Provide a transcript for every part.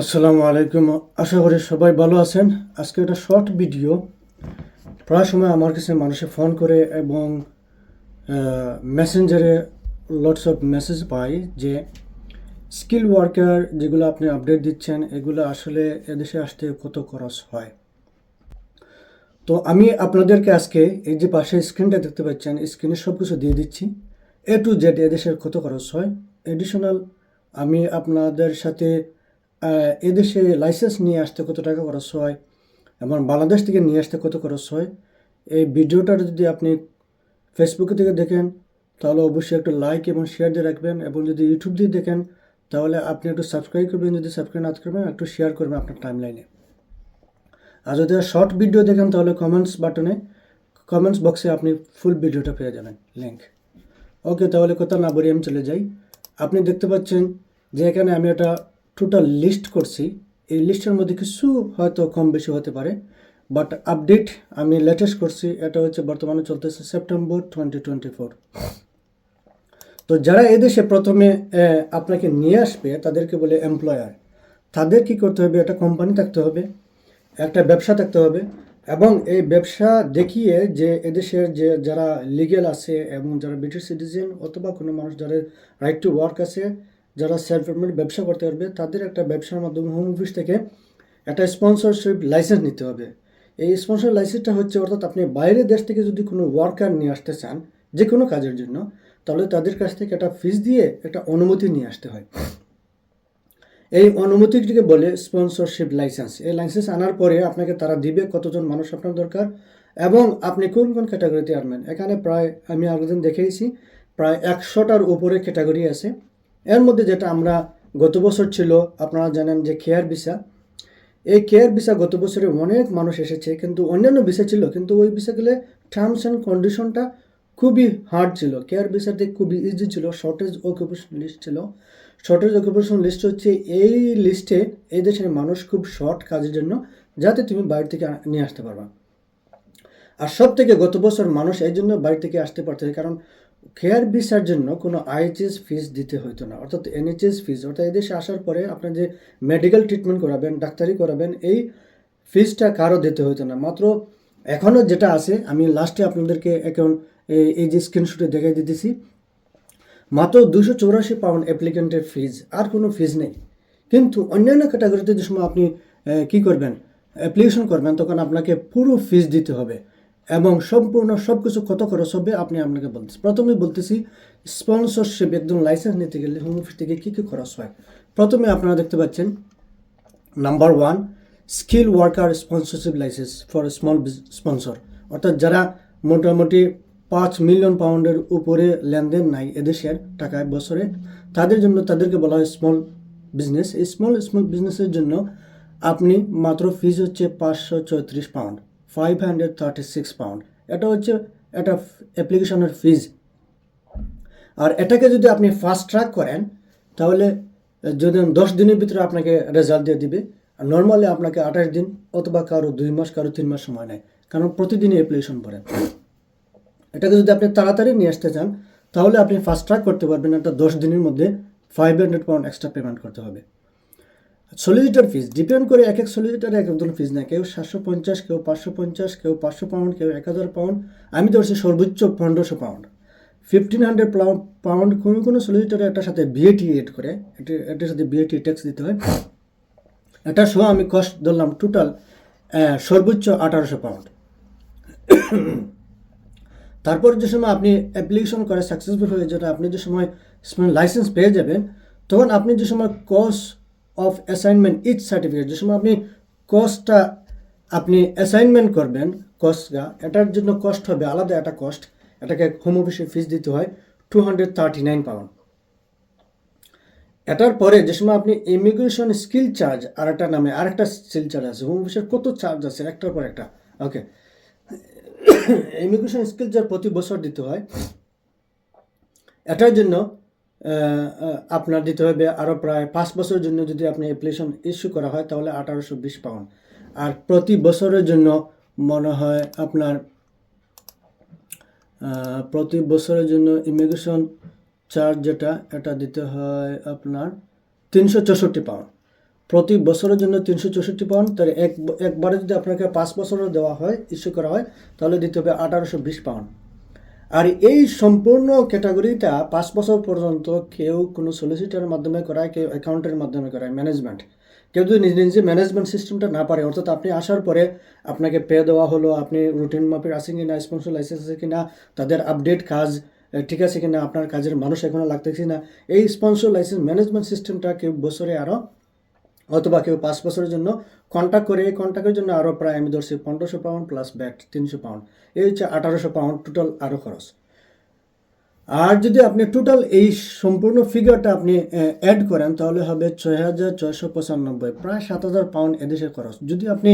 আসসালামু আলাইকুম। আশা করি সবাই ভালো আছেন। আজকে একটা শর্ট ভিডিও। প্রায় সময় আমার কাছে মানুষে ফোন করে এবং মেসেঞ্জারে লটস অফ মেসেজ পাই যে স্কিল ওয়ার্কার যেগুলো আপনি আপডেট দিচ্ছেন, এগুলো আসলে এদেশে আসতে কত খরচ হয়? তো আমি আপনাদেরকে আজকে এই যে পাশে স্ক্রিনটা দেখতে পাচ্ছেন স্ক্রিনে সব কিছু দিয়ে দিচ্ছি। এ টু জেড এদেশের কত খরচ হয়? এডিশনাল আমি আপনাদের সাথে এদেশে লাইসেন্স নিয়ে আসতে কত টাকা খরচ হয়? এবং বাংলাদেশ থেকে নিয়ে আসতে কত খরচ হয়? এই ভিডিওটা যদি আপনি ফেসবুকে থেকে দেখেন, তাহলে অবশ্যই একটু লাইক এবং শেয়ার দিয়ে রাখবেন। এবং যদি ইউটিউব দিয়ে দেখেন, তাহলে আপনি একটু সাবস্ক্রাইব করবেন। যদি সাবস্ক্রাইব না করবেন, একটু শেয়ার করবেন আপনার টাইম লাইনে আর যদি শর্ট ভিডিও দেখেন, তাহলে কমেন্টস বাটনে কমেন্টস বক্সে আপনি ফুল ভিডিওটা পেয়ে যাবেন লিঙ্ক ওকে তাহলে কথা না বলে আমি চলে যাই। আপনি দেখতে পাচ্ছেন যে এখানে আমি একটা টোটাল লিস্ট করছি। এই লিস্টের মধ্যে কিছু হয়তো কম বেশি হতে পারে বাট আপডেট আমি লেটেস্ট করছি, এটা হচ্ছে বর্তমানে চলতেছে সেপ্টেম্বর টোয়েন্টি টোয়েন্টি ফোর তো যারা এদেশে প্রথমে আপনাকে নিয়ে আসবে, তাদেরকে বলে এমপ্লয়ার তাদের কি করতে হবে? একটা কোম্পানি থাকতে হবে, একটা ব্যবসা থাকতে হবে, এবং এই ব্যবসা দেখিয়ে যে এদেশের যে যারা লিগেল আছে, এবং যারা ব্রিটিশ সিটিজেন অথবা কোনো মানুষ যারা রাইট টু ওয়ার্ক আছে যারা সেলফ এমপ্লয়েড ব্যবসা করতে পারবে, তাদের একটা ব্যবসার মাধ্যমে হোম অফিস থেকে একটা স্পন্সরশিপ লাইসেন্স নিতে হবে। এই স্পন্সর লাইসেন্সটা হচ্ছে অর্থাৎ আপনি বাইরের দেশ থেকে যদি কোনো ওয়ার্কার নিয়ে আসতে চান যে কোনো কাজের জন্য, তাহলে তাদের কাছ থেকে একটা ফিস দিয়ে একটা অনুমতি নিয়ে আসতে হয়। এই অনুমতিটিকে বলে স্পন্সরশিপ লাইসেন্স এই লাইসেন্স আনার পরে আপনাকে তারা দিবে কতজন মানুষ আপনার দরকার এবং আপনি কোন কোন ক্যাটাগরিতে আনবেন। এখানে প্রায় আমি আগের দেখেইছি প্রায় একশোটার উপরে ক্যাটাগরি আছে। এর মধ্যে যেটা আমরা গত বছর ছিল, আপনারা জানেন যে কেয়ার ভিসা। এই কেয়ার ভিসা গত বছরে অনেক মানুষ এসেছে, কিন্তু অন্যান্য ভিসা ছিল, কিন্তু ওই ভিসাগুলো টার্মস অ্যান্ড কন্ডিশনটা খুবই হার্ড ছিল। কেয়ার ভিসাতে খুবই ইজি ছিল শর্টেজ অকুপেশন লিস্ট ছিল। শর্টেজ অকুপেশন লিস্ট হচ্ছে এই লিস্টে এই দেশের মানুষ খুব শর্ট কাজের জন্য, যাতে তুমি বাইরে থেকে নিয়ে আসতে পারবা। আর সব থেকে গত বছর মানুষ এই জন্য বাড়ি থেকে আসতে পারতেছে, কারণ কেয়ার ভিসার জন্য কোনো আইএচএস ফিস দিতে হতো না। অর্থাৎ এনএচএস ফিস অর্থাৎ এদেশে আসার পরে আপনার যে মেডিকেল ট্রিটমেন্ট করাবেন, ডাক্তারি করাবেন, এই ফিসটা কারও দিতে হতো না। মাত্র এখনও যেটা আছে, আমি লাস্টে আপনাদেরকে এখন এই- এই যে স্ক্রিনশটে দেখাই দিতেছি। মাত্র দুশো চৌরাশি পাউন্ড অ্যাপ্লিকেন্টের ফিজ আর কোনো ফিজ নেই। কিন্তু অন্যান্য ক্যাটাগরিতে যে সময় আপনি কি করবেন অ্যাপ্লিকেশন করবেন, তখন আপনাকে পুরো ফিজ দিতে হবে। এবং সম্পূর্ণ সব কিছু কত খরচ হবে আপনি আপনাকে বলতেছি। প্রথমে বলতেছি স্পন্সরশিপ একদম লাইসেন্স নিতে গেলে হোম অফিস থেকে কী কী খরচ হয়? প্রথমে আপনারা দেখতে পাচ্ছেন number one skill worker sponsorship licence for small sponsor অর্থাৎ যারা মোটামুটি পাঁচ মিলিয়ন পাউন্ডের উপরে লেনদেন নাই এদেশের টাকায় বছরে, তাদের জন্য তাদেরকে বলা হয় স্মল বিজনেস এই স্মল স্মল বিজনেসের জন্য আপনি মাত্র ফিজ হচ্ছে পাঁচশো চৌত্রিশ pound five hundred thirty six pound এটা হচ্ছে একটা অ্যাপ্লিকেশনের ফিজ আর এটাকে যদি আপনি ফাস্ট ট্র্যাক করেন, তাহলে যদি দশ দিনের ভিতরে আপনাকে রেজাল্ট দিয়ে দিবে, আর নর্মালি আপনাকে আঠাশ দিন অথবা কারও দুই মাস, কারও তিন মাস সময় নেয়, কারণ প্রতিদিনই অ্যাপ্লিকেশন পড়েন এটাকে যদি আপনি তাড়াতাড়ি নিয়ে আসতে চান, তাহলে আপনি ফাস্ট ট্র্যাক করতে পারবেন, একটা দশ দিনের মধ্যে five hundred pound extra payment করতে হবে। সলিসিটার ফিস ডিপেন্ড করে এক এক সলিসিটারে এক এক ধরনের ফিস নেয়। কেউ সাতশো পঞ্চাশ, কেউ পাঁচশো পঞ্চাশ, কেউ পাঁচশো পাউন্ড কেউ এক হাজার পাউন্ড আমি ধরছি সর্বোচ্চ পনেরোশো পাউন্ড ফিফটিন হান্ড্রেড পাউন্ড কোনো কোনো সলিসিটারে এটার সাথে বিএটি এড করে। এটি এটার সাথে বিএটি ট্যাক্স দিতে হয়। এটা সহ আমি কস্ট ধরলাম টোটাল সর্বোচ্চ আঠারোশো পাউন্ড তারপর যে সময় আপনি অ্যাপ্লিকেশন করে সাকসেসফুল হয়ে যেটা আপনি যে সময় লাইসেন্স পেয়ে যাবেন, তখন আপনি যে সময় cost of assignment each certificate যে সময় আপনি কস্টটা আপনি অ্যাসাইনমেন্ট করবেন কস্টটা এটার জন্য কস্ট হবে, আলাদা একটা কস্ট এটাকে হোম অফিসে ফিস দিতে হয় two hundred thirty nine pound এটার পরে যে সময় আপনি ইমিগ্রেশন স্কিল চার্জ আর একটা নামে আরেকটা স্কিল চার্জ আছে হোম অফিসের কত চার্জ আছে, একটার পর একটা ওকে ইমিগ্রেশন স্কিল চার্জ প্রতি বছর দিতে হয়, এটার জন্য আপনার দিতে হবে আরও প্রায় পাঁচ বছরের জন্য যদি আপনি অ্যাপ্লিকেশন ইস্যু করা হয়, তাহলে আঠারোশো বিশ পাউন্ড আর প্রতি বছরের জন্য মনে হয় আপনার প্রতি বছরের জন্য ইমিগ্রেশন চার্জ যেটা, এটা দিতে হয় আপনার তিনশো চৌষট্টি পাউন্ড প্রতি বছরের জন্য তিনশো চৌষট্টি পাউন্ড তার এক, একবারে যদি আপনাকে পাঁচ বছরও দেওয়া হয় ইস্যু করা হয়, তাহলে দিতে হবে আঠারোশো বিশ পাউন্ড আর এই সম্পূর্ণ ক্যাটাগরিটা পাঁচ বছর পর্যন্ত কেউ কোনো সলিসিটারের মাধ্যমে করায়, কেউ অ্যাকাউন্টের মাধ্যমে করায় ম্যানেজমেন্ট কেউ যদি নিজে নিজে ম্যানেজমেন্ট সিস্টেমটা না পারে, অর্থাৎ আপনি আসার পরে আপনাকে পে দেওয়া হলো, আপনি রুটিন মাপের আছেন কিনা স্পন্সর লাইসেন্স আছে কিনা, তাদের আপডেট কাজ ঠিক আছে কিনা, আপনার কাজের মানুষ এখনও লাগতেছে না এই স্পন্সর লাইসেন্স ম্যানেজমেন্ট সিস্টেমটা কেউ বছরে আরও অথবা কেউ পাঁচ বছরের জন্য কন্ট্যাক্ট করে, এই কন্ট্যাক্টের জন্য আরও প্রায় আমি ধরছি পনেরোশো পাউন্ড প্লাস ব্যাট তিনশো পাউন্ড এই হচ্ছে আঠারোশো পাউন্ড টোটাল আরও খরচ। আর যদি আপনি টোটাল এই সম্পূর্ণ ফিগারটা আপনি অ্যাড করেন, তাহলে হবে ছয় হাজার ছয়শো পঁচানব্বই। প্রায় সাত হাজার পাউন্ড এদেশের খরচ। যদি আপনি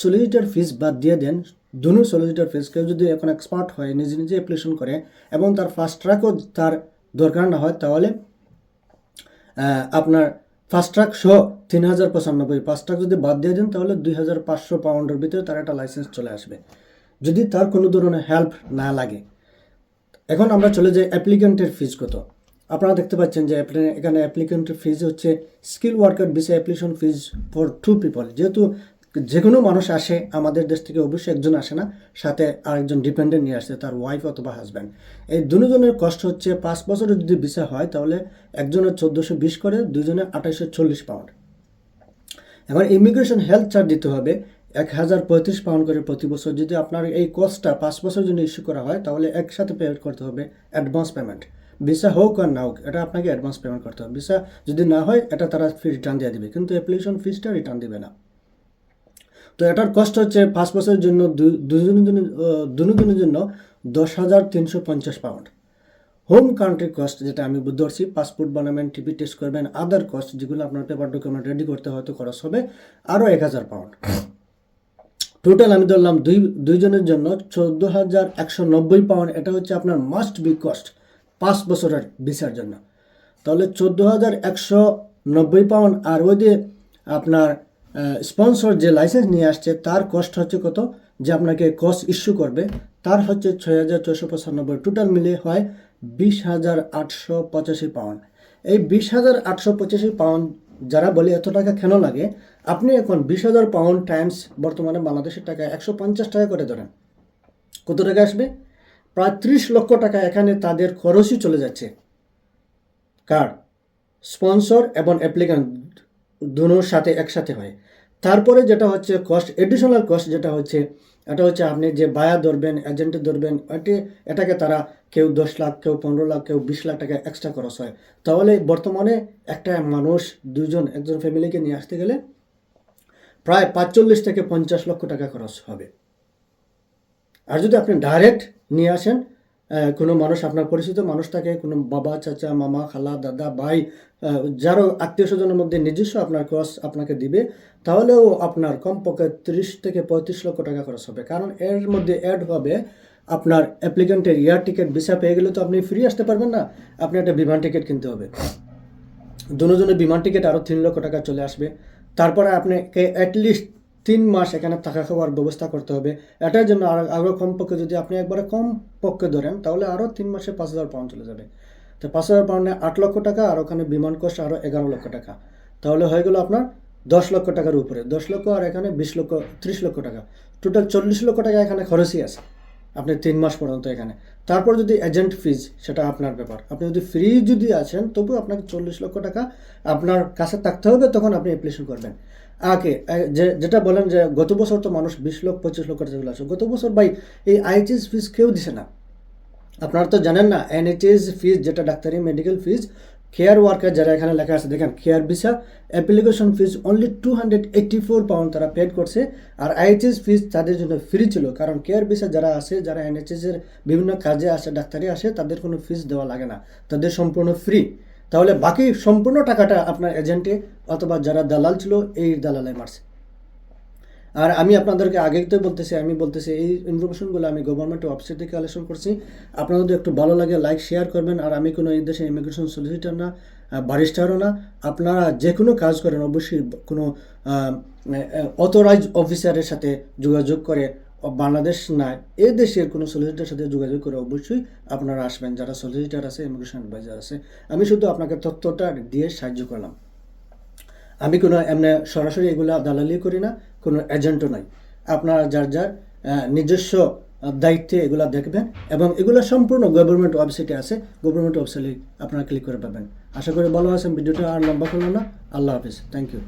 সলিসিটার ফিস বাদ দিয়ে দেন দুনো সলিসিটার ফিস কেউ যদি এখন এক্সপার্ট হয়, নিজে নিজে অ্যাপ্লিকেশন করে, এবং তার ফাস্ট ট্র্যাকও তার দরকার না হয়, তাহলে আপনার ফাস্ট ট্রাক সহ তিন হাজার পঁচানব্বই। ফাস্ট্রাক যদি বাদ দিয়ে দেন, তাহলে দুই হাজার পাঁচশো পাউন্ডের ভিতরে তার একটা লাইসেন্স চলে আসবে। যদি তার কোনো ধরনের হেল্প না লাগে। এখন আমরা চলে যাই অ্যাপ্লিকেন্টের ফিজ কত। আপনারা দেখতে পাচ্ছেন যে এখানে অ্যাপ্লিকেন্টের ফিজ হচ্ছে skill worker visa application fees for two people যেহেতু যে কোনো মানুষ আসে, আমাদের দেশ থেকে অবশ্যই একজন আসে না, সাথে আরেকজন ডিপেন্ডেন্ট নিয়ে আসে, তার ওয়াইফ অথবা হাজব্যান্ড এই দুজনের কষ্ট হচ্ছে পাঁচ বছরের যদি ভিসা হয়, তাহলে একজনের চোদ্দোশো বিশ করে দুজনের আঠাইশো চল্লিশ পাউন্ড এখন ইমিগ্রেশন হেলথ চার্জ দিতে হবে, এক হাজার পঁয়ত্রিশ পাউন্ড করে প্রতি বছর। যদি আপনার এই কস্টটা পাঁচ বছরের জন্য ইস্যু করা হয়, তাহলে একসাথে পে করতে হবে অ্যাডভান্স পেমেন্ট ভিসা হোক আর না হোক, এটা আপনাকে অ্যাডভান্স পেমেন্ট করতে হবে। ভিসা যদি না হয়, এটা তারা ফি রিটার্ন দিয়ে দিবে, কিন্তু অ্যাপ্লিকেশন ফিসটা রিটার্ন দিবে না। তো এটার কষ্ট হচ্ছে পাঁচ বছরের জন্য দুজনের জন্য জন্য দশ হাজার তিনশো পঞ্চাশ পাউন্ড হোম কান্ট্রি কস্ট যেটা আমি পারছি পাসপোর্ট বানাবেন টিভি টেস্ট করবেন আদার কস্ট যেগুলো আপনার পেপার ডকুমেন্ট রেডি করতে হয়তো খরচ হবে আরও এক হাজার পাউন্ড টোটাল আমি ধরলাম দুই, দুইজনের জন্য চোদ্দ হাজার একশো নব্বই পাউন্ড এটা হচ্ছে আপনার মাস্ট বি কস্ট পাঁচ বছরের ভিসার জন্য। তাহলে চোদ্দ হাজার একশো নব্বই পাউন্ড আর ওই যে আপনার স্পন্সর যে লাইসেন্স নিয়ে আসছে, তার কস্ট হচ্ছে কত? যে আপনাকে কস্ট ইস্যু করবে, তার হচ্ছে ছয় হাজার ছয়শো পঁচানব্বই। টোটাল মিলে হয় বিশ হাজার আটশো পঁচাশি পাউন্ড এই বিশ হাজার আটশো পঁচাশি পাউন্ড যারা বলে এত টাকা কেন লাগে, আপনি এখন বিশ হাজার পাউন্ড টাইমস বর্তমানে বাংলাদেশের টাকা একশো পঞ্চাশ টাকা করে ধরেন। কত টাকা আসবে? প্রায় ত্রিশ লক্ষ টাকা এখানে তাদের খরচই চলে যাচ্ছে। কার? স্পন্সর এবং অ্যাপ্লিক্যান্ট দুটোর সাথে একসাথে হয়। তারপরে যেটা হচ্ছে কস্ট এডিশনাল কস্ট যেটা হচ্ছে, এটা হচ্ছে আপনি যে বায়া ধরবেন এজেন্টে ধরবেন, এটি, এটাকে তারা কেউ দশ লাখ, কেউ পনেরো লাখ, কেউ বিশ লাখ টাকা এক্সট্রা খরচ হয়। তাহলে বর্তমানে একটা মানুষ দুজন একজন ফ্যামিলিকে নিয়ে আসতে গেলে প্রায় পাঁচচল্লিশ থেকে পঞ্চাশ লক্ষ টাকা খরচ হবে। আর যদি আপনি ডাইরেক্ট নিয়ে আসেন কোনো মানুষ আপনার পরিচিত মানুষ থাকে, কোনো বাবা, চাচা, মামা, খালা, দাদা, ভাই যারও আত্মীয় স্বজনের মধ্যে নিজস্ব আপনার খরচ আপনাকে দিবে, তাহলেও আপনার কমপক্ষে তিরিশ থেকে পঁয়ত্রিশ লক্ষ টাকা খরচ হবে। কারণ এর মধ্যে অ্যাড হবে আপনার অ্যাপ্লিকেন্টের এয়ার টিকিট ভিসা পেয়ে গেলে তো আপনি ফ্রি আসতে পারবেন না, আপনি একটা বিমান টিকিট কিনতে হবে। দুজনের বিমান টিকিট আরও তিন লক্ষ টাকা চলে আসবে। তারপরে আপনাকে অ্যাটলিস্ট তিন মাস এখানে থাকা খাওয়ার ব্যবস্থা করতে হবে। এটার জন্য আর আরও কম পক্ষে যদি আপনি একবারে কম পক্ষে ধরেন, তাহলে আরও তিন মাসে পাঁচ হাজার পাউন্ড চলে যাবে। তো পাঁচ হাজার পাউন্ডে আট লক্ষ টাকা আর ওখানে বিমান কোষ আরও এগারো লক্ষ টাকা। তাহলে হয়ে গেলো আপনার দশ লক্ষ টাকার উপরে। দশ লক্ষ আর এখানে বিশ লক্ষ, ত্রিশ লক্ষ টাকা। টোটাল চল্লিশ লক্ষ টাকা এখানে খরচই আছে। আপনি তিন মাস পর্যন্ত এখানে। তারপর যদি এজেন্ট ফিজ সেটা আপনার ব্যাপার। আপনি যদি ফ্রি যদি আছেন, তবু আপনাকে চল্লিশ লক্ষ টাকা আপনার কাছে থাকতে হবে, তখন আপনি অ্যাপ্লিকেশন করবেন। আগে যে, যেটা বলেন যে, গত বছর তো মানুষ বিশ লক্ষ, পঁচিশ লক্ষ টাকা চলে আসে। গত বছর ভাই, এই আইটিএস ফিজ কেউ দিছে না। আপনারা তো জানেন না এনএইচএস ফিজ যেটা ডাক্তারি মেডিকেল ফিজ কেয়ার ওয়ার্কার যারা এখানে লেখা আছে, দেখেন care visa application fees only two hundred eighty four pound তারা পেড করছে, আর আইএইচএস ফিজ তাদের জন্য ফ্রি ছিল, কারণ কেয়ার ভিসা যারা আছে, যারা এনএইচএস এর বিভিন্ন কাজে আসে, ডাক্তারি আসে, তাদের কোনো ফিজ দেওয়া লাগে না, তাদের সম্পূর্ণ ফ্রি তাহলে বাকি সম্পূর্ণ টাকাটা আপনার এজেন্টে অথবা যারা দালাল ছিল, এই দালালে মারছে। আর আমি আপনাদেরকে আগেই তো বলতেছি, আমি বলতেছি এই ইনফরমেশনগুলো আমি গভর্নমেন্টের ওয়েবসাইট থেকে কালেকশন করছি। আপনাদের একটু ভালো লাগে লাইক শেয়ার করবেন। আর আমি কোনো এই দেশে ইমিগ্রেশন সলিসিটার না বারিস্টারও না, আপনারা যে কোনো কাজ করেন, অবশ্যই কোনো অথরাইজ অফিসারের সাথে যোগাযোগ করে, বাংলাদেশ না, এ দেশের কোনো সলিসিটার সাথে যোগাযোগ করে অবশ্যই আপনারা আসবেন। যারা সলিসিটার আছে ইমিগ্রেশন অ্যাডভাইজার আছে, আমি শুধু আপনাকে তথ্যটা দিয়ে সাহায্য করলাম। আমি কোনো এমনি সরাসরি এগুলা দালালি করি না কোনো এজেন্টও নাই। আপনারা যার যার নিজস্ব দায়িত্বে এগুলা দেখবেন এবং এগুলো সম্পূর্ণ গভর্নমেন্ট ওয়েবসাইটে আছে। গভর্নমেন্ট ওয়েবসাইটে আপনারা ক্লিক করে পাবেন। আশা করি ভালো আছেন, ভিডিওটা আর লম্বা করলাম না। আল্লাহ হাফিজ। Thank you